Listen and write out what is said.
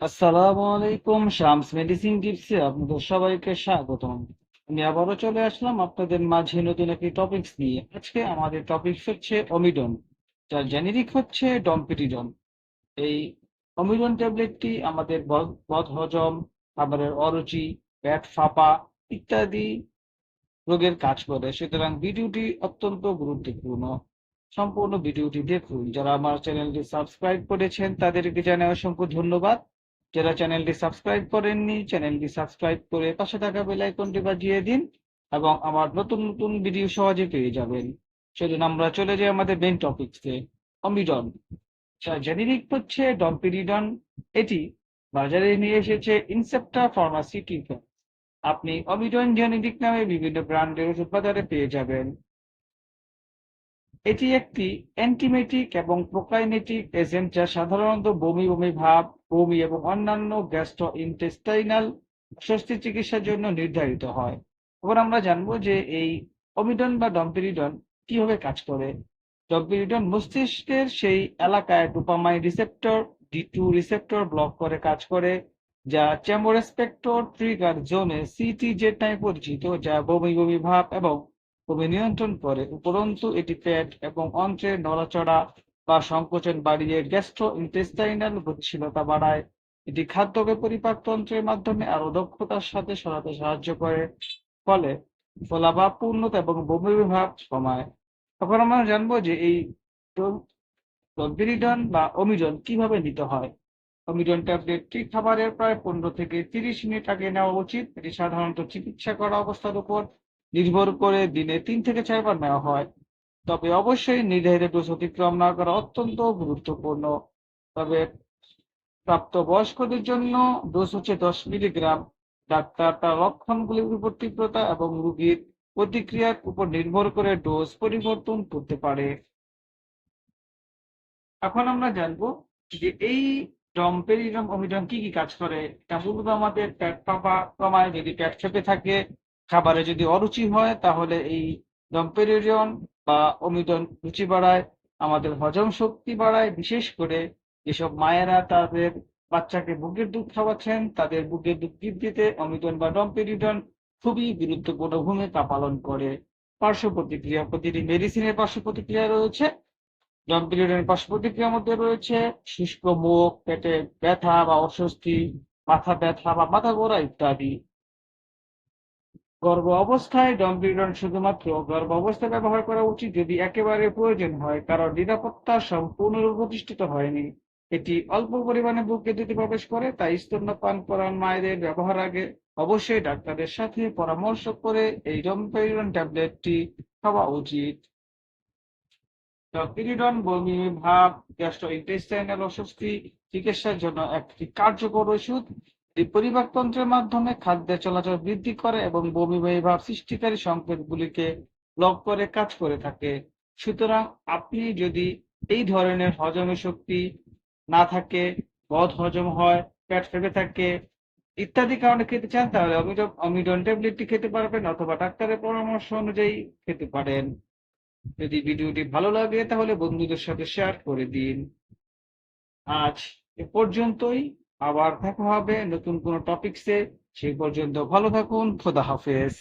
আসসালামু আলাইকুম, শামস মেডিসিন টিপসে আপনাদের সবাইকে স্বাগতম। আমি আবারও চলে আসলাম আপনাদের মাঝে নতুন একটি টপিকস নিয়ে। আজকে আমাদের টপিকস হচ্ছে অমিডন, যার জেনেরিক হচ্ছে ডমপিরিডন এই অমিডন ট্যাবলেটটি আমাদের বদ- বদহজম খাবারের অরুচি, পেট ফাঁপা ইত্যাদি রোগের কাজ করে। সুতরাং ভিডিওটি অত্যন্ত গুরুত্বপূর্ণ। সম্পূর্ণ ভিডিওটি দেখুন। যারা আমার চ্যানেলটি সাবস্ক্রাইব করেছেন তাদেরকে জানাই অসংখ্য ধন্যবাদ। যারা চ্যানেলটি সাবস্ক্রাইব করেননি, চ্যানেলটি সাবস্ক্রাইব করে পাশে থাকা বেল আইকনটি বাজিয়ে দিন এবং আমার নতুন নতুন ভিডিও সহজে পেয়ে যাবেন। চলুন আমরা চলে যাই আমাদের মেন টপিকসে অমিডন জেনেরিক হচ্ছে ডম্পিরিডন এটি বাজারে নিয়ে এসেছে ইনসেপ্টা ফার্মাসিউটিক্যাল আপনি অমিডন জেনেরিক নামে বিভিন্ন ব্র্যান্ডের ওষুধ বাজারে পেয়ে যাবেন। এটি একটি অ্যান্টিমেটিক এবং প্রোকাইনেটিক এজেন্ট যা সাধারণত বমি বমি ভাব, বমি এবং অন্যান্য গ্যাস্ট্রো ইন্টেস্টাইনাল অস্বস্তি চিকিৎসার জন্য নির্ধারিত হয়। এবার আমরা জানব যে এই অমিডন বা ডম্পিরিডন কীভাবে কাজ করে। ডম্পিরিডন মস্তিষ্কের সেই এলাকায় dopamine receptor, D two receptor block করে কাজ করে, যা চেমোরেসপেক্টর ট্রিগার জোনে সিটিজেড নামে পরিচিত, যা বমি বমি ভাব এবং বমি নিয়ন্ত্রণ করে, উপরন্তু এটি পেট এবং অন্ত্রের নড়াচড়া বা সংকোচন বাড়িয়ে গ্যাস্ট্রো ইন্টেস্টাইনাল গতিশীলতা বাড়ায়। এটি খাদ্যকে পরিপাক তন্ত্রের মাধ্যমে আরও দক্ষতার সাথে সরাতে সাহায্য করে, ফলে ফলাভাব, পূর্ণতা এবং বমি ভাব কমায়। এখন আমরা জানব যে এই ডম্পিরিডন বা অমিজন কীভাবে নিতে হয়? অমিডন ট্যাবলেটটি খাবারের প্রায় পনেরো থেকে তিরিশ মিনিট আগে নেওয়া উচিত। এটি সাধারণত চিকিৎসা করা অবস্থার উপর নির্ভর করে দিনে তিন থেকে চারবার নেওয়া হয়। তবে অবশ্যই নির্ধারিত ডোজ অতিক্রম না করা অত্যন্ত গুরুত্বপূর্ণ। তবে প্রাপ্তবয়স্কদের জন্য ডোজ হচ্ছে দশ মিলিগ্রাম। ডাক্তার তার লক্ষণগুলির উপর তীব্রতা এবং রোগীর প্রতিক্রিয়ার উপর নির্ভর করে ডোজ পরিবর্তন করতে পারে। এখন আমরা জানব যে এই ডম্পেরিডম অমিডন কি কি কাজ করে? এটা মূলত আমাদের পেট ফাঁপা কমায় যদি পেট ফেপে থাকে খাবারে যদি অরুচি হয়, তাহলে এই ডম্পেরিডন বা অমিডন রুচি বাড়ায়, আমাদের হজম শক্তি বাড়ায়। বিশেষ করে যেসব মায়েরা তাদের বাচ্চাকে বুকের দুধ খাওয়াচ্ছেন, তাদের বুকের দুধ বৃদ্ধিতে অমিডন বা ডম্পেরিডন খুবই গুরুত্বপূর্ণ ভূমিকা পালন করে। পার্শ্ব প্রতিক্রিয়া, প্রতিটি মেডিসিনের পার্শ্ব প্রতিক্রিয়া রয়েছে ডম্পিলিডের পার্শ্ব প্রতিক্রিয়ার মধ্যে রয়েছে, শুষ্ক মুখ, পেটে ব্যথা বা অস্বস্তি, মাথা ব্যথা বা মাথা ঘোরা ইত্যাদি। গর্ভ অবস্থায় ডম্পিলিডন শুধুমাত্র গর্ভ অবস্থায় ব্যবহার করা উচিত যদি একেবারে প্রয়োজন হয়, কারণ নিরাপত্তা সম্পূর্ণরূপে প্রতিষ্ঠিত হয়নি। এটি অল্প পরিমাণে বুকে দিতে প্রবেশ করে, তাই স্তন্যপান করান মায়েদের ব্যবহার আগে অবশ্যই ডাক্তারের সাথে পরামর্শ করে এই ডম্পিলিডন ট্যাবলেটটি খাওয়া উচিত। ডপিরিডন বমি, ভাব গ্যাস্ট্রোইন্টেস্টাইনাল অস্বস্তি, চিকিৎসার জন্য একটি কার্যকর ওষুধ। এটি পরিপাকতন্ত্রের মাধ্যমে খাদ্যের চলাচল বৃদ্ধি করে এবং বমি বমি ভাব সৃষ্টিকারী সংকেতগুলিকে ব্লক করে কাজ করে থাকে। সুতরাং আপনি যদি এই ধরনের হজমের শক্তি না থাকে, বদ হজম হয়, পেট ফেপে থাকে ইত্যাদি কারণে খেতে চান, তাহলে অমিডন ট্যাবলেটটি খেতে পারবেন অথবা ডাক্তারের পরামর্শ অনুযায়ী খেতে পারেন। যদি ভিডিওটি ভালো লাগে, তাহলে বন্ধুদের সাথে শেয়ার করে দিন। আজ এ পর্যন্তই। আবার দেখা হবে নতুন কোনো টপিকসে সেই পর্যন্ত ভালো থাকুন খোদা হাফেজ।